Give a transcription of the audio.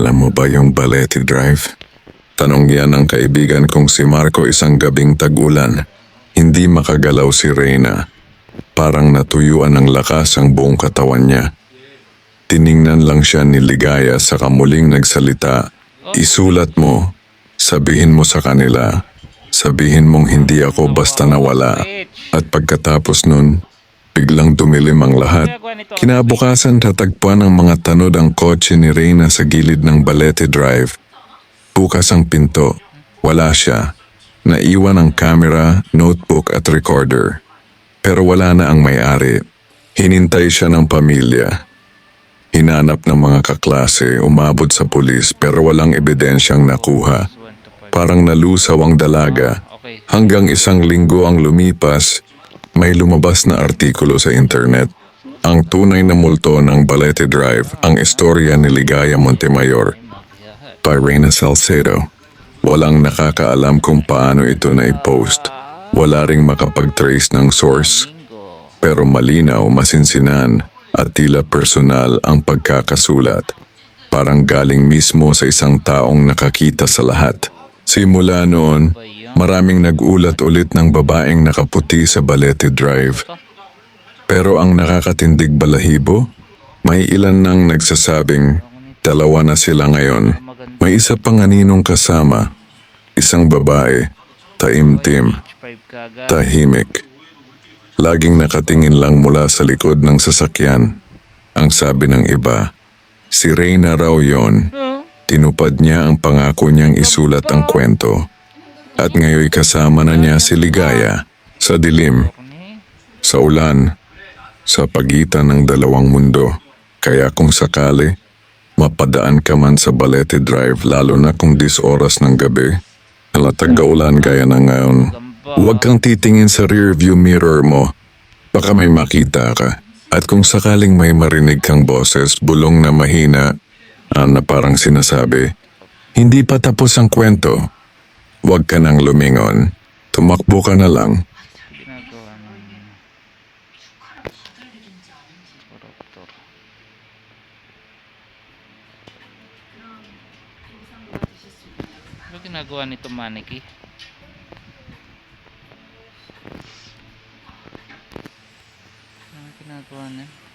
Alam mo ba yung Balete Drive? Tanong yan ng kaibigan kong si Marco isang gabing tag-ulan. Hindi makagalaw si Reyna. Parang natuyuan ng lakas ang buong katawan niya. Tiningnan lang siya ni Ligaya sa kamuling nagsalita. Isulat mo. Sabihin mo sa kanila. Sabihin mong hindi ako basta nawala. At pagkatapos nun, biglang dumilim ang lahat. Kinabukasan tatagpuan ng mga tanod ang kotse ni Reyna sa gilid ng Balete Drive. Bukas ang pinto. Wala siya. Naiwan ang camera, notebook at recorder. Pero wala na ang may-ari. Hinintay siya ng pamilya. Hinanap ng mga kaklase, umabot sa pulis pero walang ebidensyang nakuha. Parang nalusaw ang dalaga. Hanggang isang linggo ang lumipas, may lumabas na artikulo sa internet. Ang tunay na multo ng Balete Drive, ang istorya ni Ligaya Montemayor by Reyna Salcedo. Walang nakakaalam kung paano ito na-post. Wala ring makapag-trace ng source. Pero malinaw, masinsinan at tila personal ang pagkakasulat. Parang galing mismo sa isang taong nakakita sa lahat. Simula noon, maraming nag-ulat ulit ng babaeng nakaputi sa Balete Drive. Pero ang nakakatindig balahibo, may ilan nang nagsasabing dalawa na sila ngayon. May isa pang aninong kasama, isang babae, taimtim, H5 kagad. tahimik. Laging nakatingin lang mula sa likod ng sasakyan. Ang sabi ng iba, si Reyna raw yon. Tinupad niya ang pangako niyang isulat ang kwento. At ngayon kasama na niya si Ligaya sa dilim, sa ulan, sa pagitan ng dalawang mundo. Kaya kung sakali, mapadaan ka man sa Balete Drive lalo na kung 10 oras ng gabi, halatag ulan gaya na ngayon, huwag kang titingin sa rear view mirror mo. Baka may makita ka. At kung sakaling may marinig kang boses, bulong na mahina, ah, na parang sinasabi, hindi pa tapos ang kwento. Huwag ka nang lumingon. Tumakbo ka na lang. Ano ginagawa nito maniki? Ano ginagawa niya?